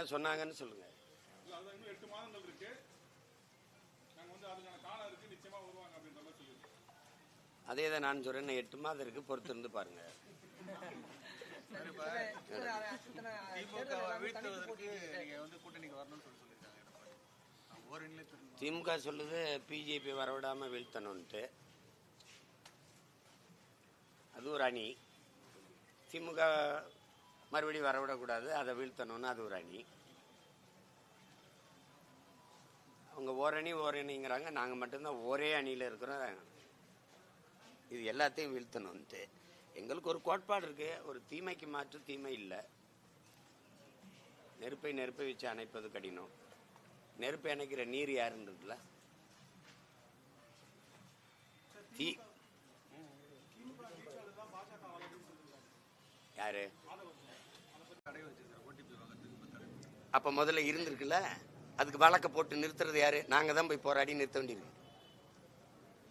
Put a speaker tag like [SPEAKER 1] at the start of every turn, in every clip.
[SPEAKER 1] என்ன சொன்னாங்கன்னு சொல்லுங்க. அதே தான் நான் சொல்றேன் எட்டு மாதம் இருக்கு பொறுத்து இருந்து பாருங்க.
[SPEAKER 2] திமுக
[SPEAKER 1] சொல்லுது பிஜேபி வரவிடாம வீழ்த்தணும்ட்டு அது ஒரு அணி. திமுக மறுபடியும் வரவிடக்கூடாது. அதை வீழ்த்தணும்னு அது ஒரு அணி. அவங்க ஓரணி ஓரணிங்கிறாங்க நாங்கள் மட்டும்தான் ஒரே அணியில் இருக்கிறோம். இது எல்லாத்தையும் வீழ்த்தணும்ட்டு. எங்களுக்கு ஒரு கோட்பாடு இருக்கு. ஒரு தீமைக்கு மாற்று தீமை இல்லை. நெருப்பை நெருப்பை வச்சு அணைப்பது கடினம். நெருப்பை அணைக்கிற நீர் யாருன்னு இருக்குல்ல? தீ யாரு? அப்ப முதல்ல இருந்திருக்குல்ல? அதுக்கு வழக்க போட்டு நிறுத்துறது யாரு? நாங்க தான் போய் போராடி நிறுத்த வேண்டியிருக்கு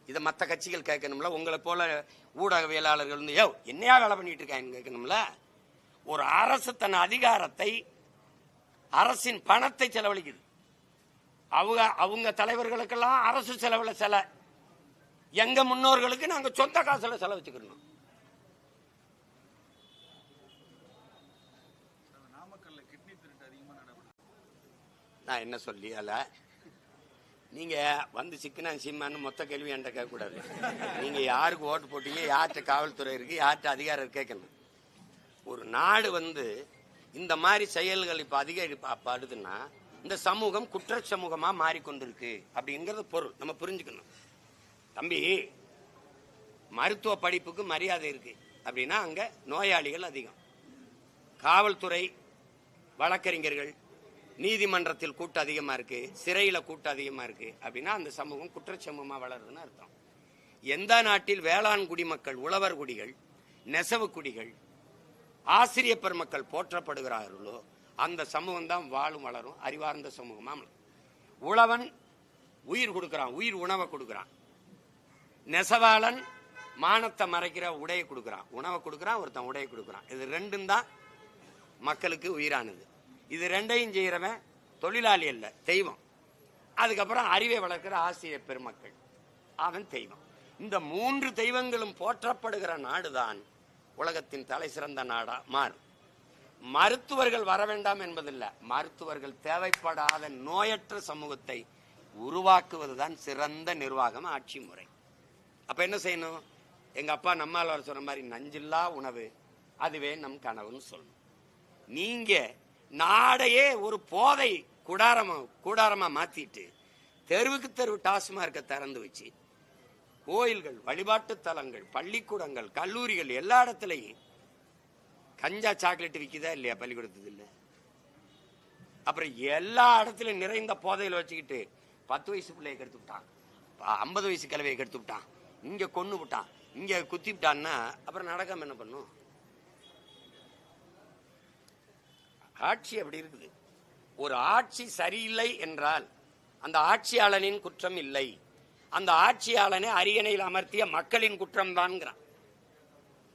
[SPEAKER 1] இதை மற்ற கட்சிகள் கேட்கணும்ல? உங்களை போல ஊடகவியலாளர்கள் வந்து யோ என்னையா வேலை பண்ணிட்டு இருக்காங்கன்னு கேட்கணும்ல? ஒரு அரசு தன் அதிகாரத்தை அரசின் பணத்தை செலவழிக்குது. அவங்க அவங்க தலைவர்களுக்கெல்லாம் அரசு செலவில் செல. எங்க முன்னோர்களுக்கு நாங்கள் சொந்த காசில் செலவச்சுக்கணும்
[SPEAKER 2] நாமக்கல்ல கிட்னி திருட்டு அதிகமா நடைபெறுது
[SPEAKER 1] நான் என்ன சொல்லி அல்ல நீங்க வந்து சிக்கனா சீமான்னு மொத்த கேள்வி என்கிட்ட கேட்கக்கூடாது. நீங்க யாருக்கு ஓட்டு போட்டீங்க? யார்கிட்ட காவல்துறை இருக்கு? யார்கிட்ட அதிகாரம் இருக்கு? கேட்கணும். ஒரு நாடு வந்து இந்த மாதிரி செயல்கள் இப்ப அதிகப்படுதுன்னா இந்த சமூகம் குற்ற சமூகமா மாறிக்கொண்டிருக்கு அப்படிங்கிறது பொருள். நம்ம புரிஞ்சுக்கணும். தம்பி மருத்துவ படிப்புக்கு மரியாதை இருக்கு அப்படின்னா அங்க நோயாளிகள் அதிகம். காவல்துறை வழக்கறிஞர்கள் நீதிமன்றத்தில் கூட்டம் அதிகமா இருக்கு சிறையில கூட்டம் அதிகமா இருக்கு அப்படின்னா அந்த சமூகம் குற்றச்சமூகமா வளருதுன்னு அர்த்தம். எந்த நாட்டில் வேளாண் குடிமக்கள் உழவர் குடிகள் நெசவு குடிகள் ஆசிரிய பெருமக்கள் போற்றப்படுகிறார்களோ அந்த சமூகம் தான் வாழும் வளரும் அறிவார்ந்த சமூகமா உழவன் உயிர் கொடுக்குறான் உயிர் உணவை கொடுக்குறான். நெசவாளன் மானத்தை மறைக்கிற உடையை கொடுக்குறான். உணவை கொடுக்குறான் ஒருத்தன் உடையை கொடுக்குறான். இது ரெண்டும் தான் மக்களுக்கு உயிரானது. இது ரெண்டையும் செய்கிறவன் தொழிலாளி அல்ல தெய்வம். அதுக்கப்புறம் அறிவை வளர்க்கிற ஆசிரியர் பெருமக்கள். அவன் தெய்வம். இந்த மூன்று தெய்வங்களும் போற்றப்படுகிற நாடுதான் உலகத்தின் தலை சிறந்த நாடா மாறும். மருத்துவர்கள் வர வேண்டாம் என்பதில்லை மருத்துவர்கள் தேவைப்படாத நோயற்ற சமூகத்தை உருவாக்குவதுதான் சிறந்த நிர்வாகம் ஆட்சி முறை. அப்ப என்ன செய்யணும்? எங்க அப்பா நம்மால் சொன்ன மாதிரி நஞ்சில்லா உணவு அதுவே நம் கனவுன்னு சொல்லணும். நீங்க நாடையே ஒரு போதை கூடாரமா கூடாரமா மாத்திட்டு தெருவுக்கு தெருவு டாஸ்மார்க்க திறந்து வச்சு கோயில்கள் வழிபாட்டு தலங்கள் பள்ளிக்கூடங்கள் கல்லூரிகள் எல்லா இடத்துலையும் கஞ்சா சாக்லேட் விற்கிதா இல்லையா பள்ளிக்கூடத்துக்கு இல்லை? அப்புறம் எல்லா இடத்துலையும் நிறைந்த போதையில் வச்சுக்கிட்டு பத்து வயசு பிள்ளைய கெடுத்து விட்டான். ஐம்பது வயசு கிழவையை கெடுத்து விட்டான். இங்கே கொண்டு விட்டான். இங்கே குத்தி விட்டான்னா அப்புறம் நடக்காம என்ன பண்ணும்? ஆட்சி அப்படி இருக்குது. ஒரு ஆட்சி சரியில்லை என்றால் அந்த ஆட்சியாளனின் குற்றம் இல்லை. அந்த ஆட்சியாளனை அரியணையில் அமர்த்திய மக்களின் குற்றம் தான்ங்கிறான்.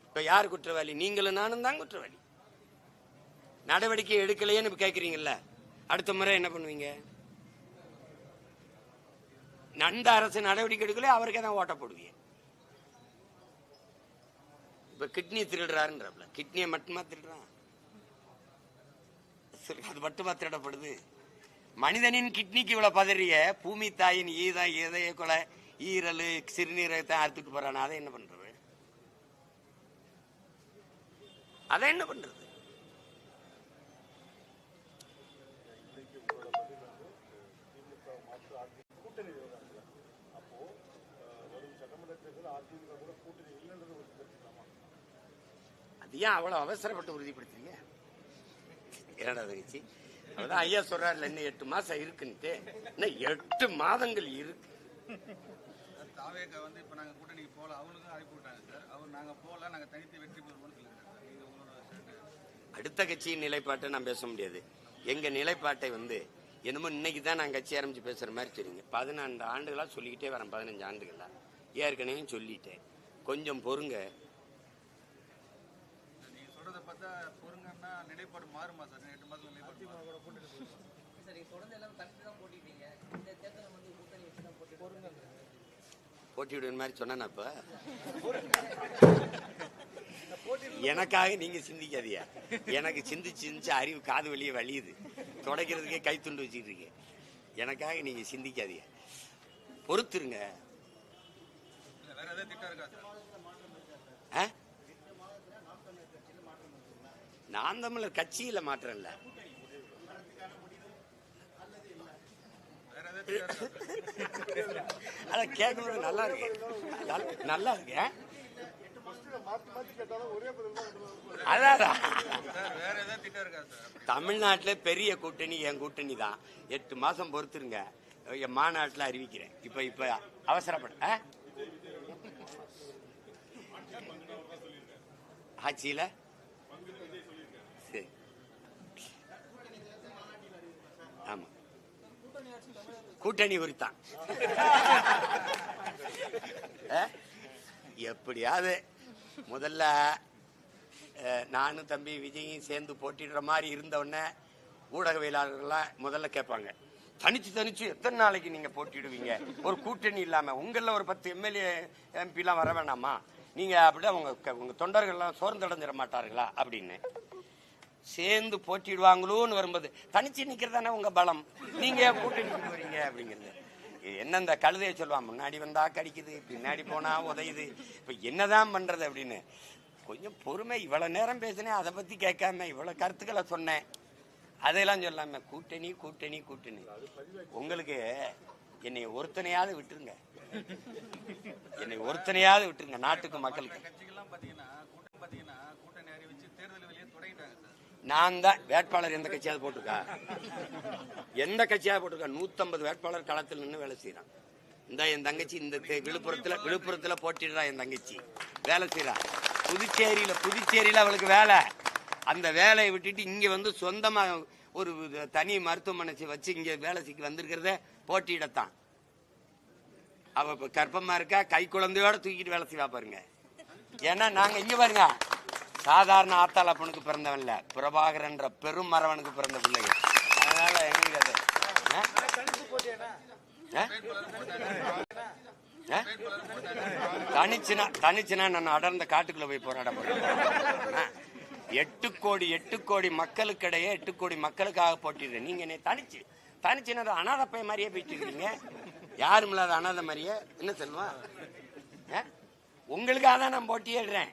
[SPEAKER 1] இப்போ யார் குற்றவாளி? நீங்களும் நானும் தான் குற்றவாளி. நடவடிக்கை எடுக்கலையேன்னு இப்போ கேக்குறீங்கல்ல. அடுத்த முறை என்ன பண்ணுவீங்க? நந்த அரசு நடவடிக்கை எடுக்கல அவருக்கே தான் ஓட்ட போடுவீங்க இப்போ கிட்னி திருடுறாருன்றப்பல கிட்னியை மட்டுமா திருடுறான்? சரி, அது மட்டுமா திருடப்படுது? மனிதனின் கிட்னிக்கு இவ்வளவு பதறிய பூமி தாயின் ஈத இதய கொலை ஈரல் சிறுநீரகத்தை அறுத்துட்டு போறான் அதை என்ன பண்றது? அதை என்ன பண்றது? அது ஏன் அவ்வளவு அவசரப்பட்டு உறுதிப்படுத்துறீங்க? இரண்டாவது தங்கச்சி அதான் ஐயா சொல்றாருல இன்னும் எட்டு மாசம் இருக்குன்ட்டு. இன்னும் எட்டு மாதங்கள் இருக்கு.
[SPEAKER 2] தாவேக வந்து இப்ப நாங்க கூட்டணிக்கு போல அவங்களுக்கும் அழைப்பு விட்டாங்க சார். அவர் நாங்க போல நாங்க தனித்து வெற்றி பெறுவோம்னு சொல்லியிருக்காங்க சார். இது உங்களோட ஸ்டேட்
[SPEAKER 1] அடுத்த கட்சியின் நிலைப்பாட்டை நான் பேச முடியாது. எங்க நிலைப்பாட்டை வந்து என்னமோ இன்னைக்கு தான் நான் கட்சி ஆரம்பிச்சு பேசுற மாதிரி சொல்றீங்க பதினான்கு ஆண்டுகளா சொல்லிக்கிட்டே வரேன் பதினஞ்சு ஆண்டுகளா. ஏற்கனவே சொல்லிட்டேன். கொஞ்சம் பொறுங்க.
[SPEAKER 2] நிலைப்பாடு மாறுமா சார்? எட்டு மாதம் நிலைப்பாடு?
[SPEAKER 3] சரி தொடர்ந்து எல்லாம் தான் போட்டிட்டீங்க இந்த தேர்தல் வந்து கூட்டணி வச்சு தான் போட்டி போடுங்க
[SPEAKER 1] போட்டி விடுற மாதிரி சொன்னேன் இப்ப? எனக்காக நீங்க சிந்திக்காதீங்க. எனக்கு சிந்திச்சு சிந்திச்சு அறிவு காது வெளியே வலியுது. துடைக்கிறதுக்கே கை துண்டு வச்சுட்டு இருக்கேன். எனக்காக நீங்க சிந்திக்காதீங்க. பொறுத்துருங்க. ஆ? நான் தமிழர் கட்சியில மாற்றம் இல்லை அத கேட்கறது நல்லா இருக்கு. நல்லா இருக்கு. அதான் அதான். தமிழ்நாட்டுல பெரிய கூட்டணி என் கூட்டணி தான். எட்டு மாசம் பொறுத்துருங்க. என் மாநாட்டுல அறிவிக்கிறேன். இப்ப இப்ப அவசரப்பட ஆட்சியில் ஆட்சியில சரி ஆமா. கூட்டணி குறித்தான் எப்படியாவது முதல்ல நானும் தம்பி விஜயும் சேர்ந்து போட்டிடுற மாதிரி இருந்தவுடனே ஊடகவியலாளர்கள்லாம் முதல்ல கேட்பாங்க தனிச்சு தனிச்சு எத்தனை நாளைக்கு நீங்க போட்டிடுவீங்க ஒரு கூட்டணி இல்லாம உங்கள ஒரு பத்து எம்எல்ஏ எம்பிலாம் வர வேணாமா? நீங்க அப்படியே உங்க க- உங்க தொண்டர்கள்லாம் சோர்ந்தடைஞ்சிட மாட்டார்களா? அப்படின்னு. சேர்ந்து போட்டிடுவாங்களோன்னு வரும்போது தனிச்சு நிக்கிறதானே உங்க பலம்? நீங்க ஏன் கூட்டணிக்கு வரீங்க அப்படிங்கிறது. என்ன இந்த கழுதையை சொல்லுவான் முன்னாடி வந்தா கடிக்குது பின்னாடி போனா உதையுது. இப்ப என்னதான் பண்றது அப்படின்னு. கொஞ்சம் பொறுமை இவ்வளவு நேரம் பேசினேன் அதை பத்தி கேட்காம இவ்வளவு கருத்துக்களை சொன்னேன். அதையெல்லாம் சொல்லாம கூட்டணி கூட்டணி கூட்டணி. உங்களுக்கு என்னை ஒருத்தனையாவது விட்டுருங்க. என்னை ஒருத்தனையாவது விட்டுருங்க நாட்டுக்கு மக்களுக்கு
[SPEAKER 2] கட்சிகள்லாம் பார்த்தீங்கன்னா கூட்டம் பார்த்தீங்கன்னா கூட்டணி அறிவிச்சு தேர்தல் வெளியே தொடங்கிட்டாங்க சார்
[SPEAKER 1] நான் தான் வேட்பாளர் எந்த கட்சியாவது போட்டிருக்கா? எந்த கட்சியாவது போட்டிருக்கா? நூத்தம்பது வேட்பாளர் களத்தில் நின்று வேலை செய்யறான் இந்த என் தங்கச்சி இந்த விழுப்புரத்துல விழுப்புரத்துல போட்டிடுறா என் தங்கச்சி. வேலை செய்யறா புதுச்சேரியில புதுச்சேரியில அவளுக்கு வேலை. அந்த வேலையை விட்டுட்டு இங்க வந்து சொந்தமா ஒரு தனி மருத்துவமனை வச்சு இங்க வேலை செய்ய வந்திருக்கிறத போட்டியிடத்தான். அவ கர்ப்பமா இருக்கா? கை குழந்தையோட தூக்கிட்டு வேலை செய்வா பாருங்க. ஏன்னா நாங்க இங்க பாருங்க. சாதாரண ஆத்தாளப்பனுக்கு இல்லை பிரபாகரன்ற பெரும் மரவனுக்கு பிறந்த பிள்ளைங்க. அதனால எங்களுக்கு அது ஆ? ஆ? தனிச்சுனா தனிச்சுனா நான் அடர்ந்த காட்டுக்குள்ள போய் போராட போறேன். எட்டு கோடி எட்டு கோடி மக்களுக்கிடையே எட்டு கோடி மக்களுக்காக போட்டிடுறேன். நீங்க என்னை தனிச்சு தனிச்சுனா அனாத பையன் மாதிரியே போயிட்டு இருக்கீங்க. யாரும் இல்லாத அனாதை மாதிரியே என்ன சொல்லுவா? ஆ? உங்களுக்காக தான் நான் போட்டியிடுறேன்.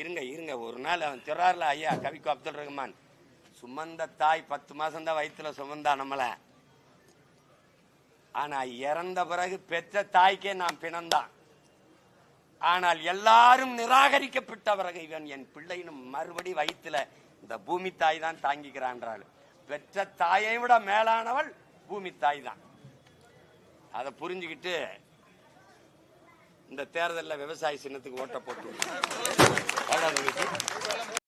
[SPEAKER 1] இருங்க இருங்க. ஒரு நாள் அவன் திறார்ல ஐயா கவிக்கு அப்துல் ரஹ்மான். சுமந்த தாய் பத்து மாசம் தான் வயிற்றுல சுமந்தா நம்மளை. ஆனா இறந்த பிறகு பெற்ற தாய்க்கே நான் பிணந்தான். ஆனால் எல்லாரும் நிராகரிக்கப்பட்ட பிறகு இவன் என் பிள்ளையினும் மறுபடி வயிற்றுல இந்த பூமி தாய் தான் தாங்கிக்கிறான்றாள். பெற்ற தாயை விட மேலானவள் பூமி தாய் தான். அதை புரிஞ்சுக்கிட்டு இந்த தேர்தலில் விவசாய சின்னத்துக்கு ஓட்ட போட்டு Hola,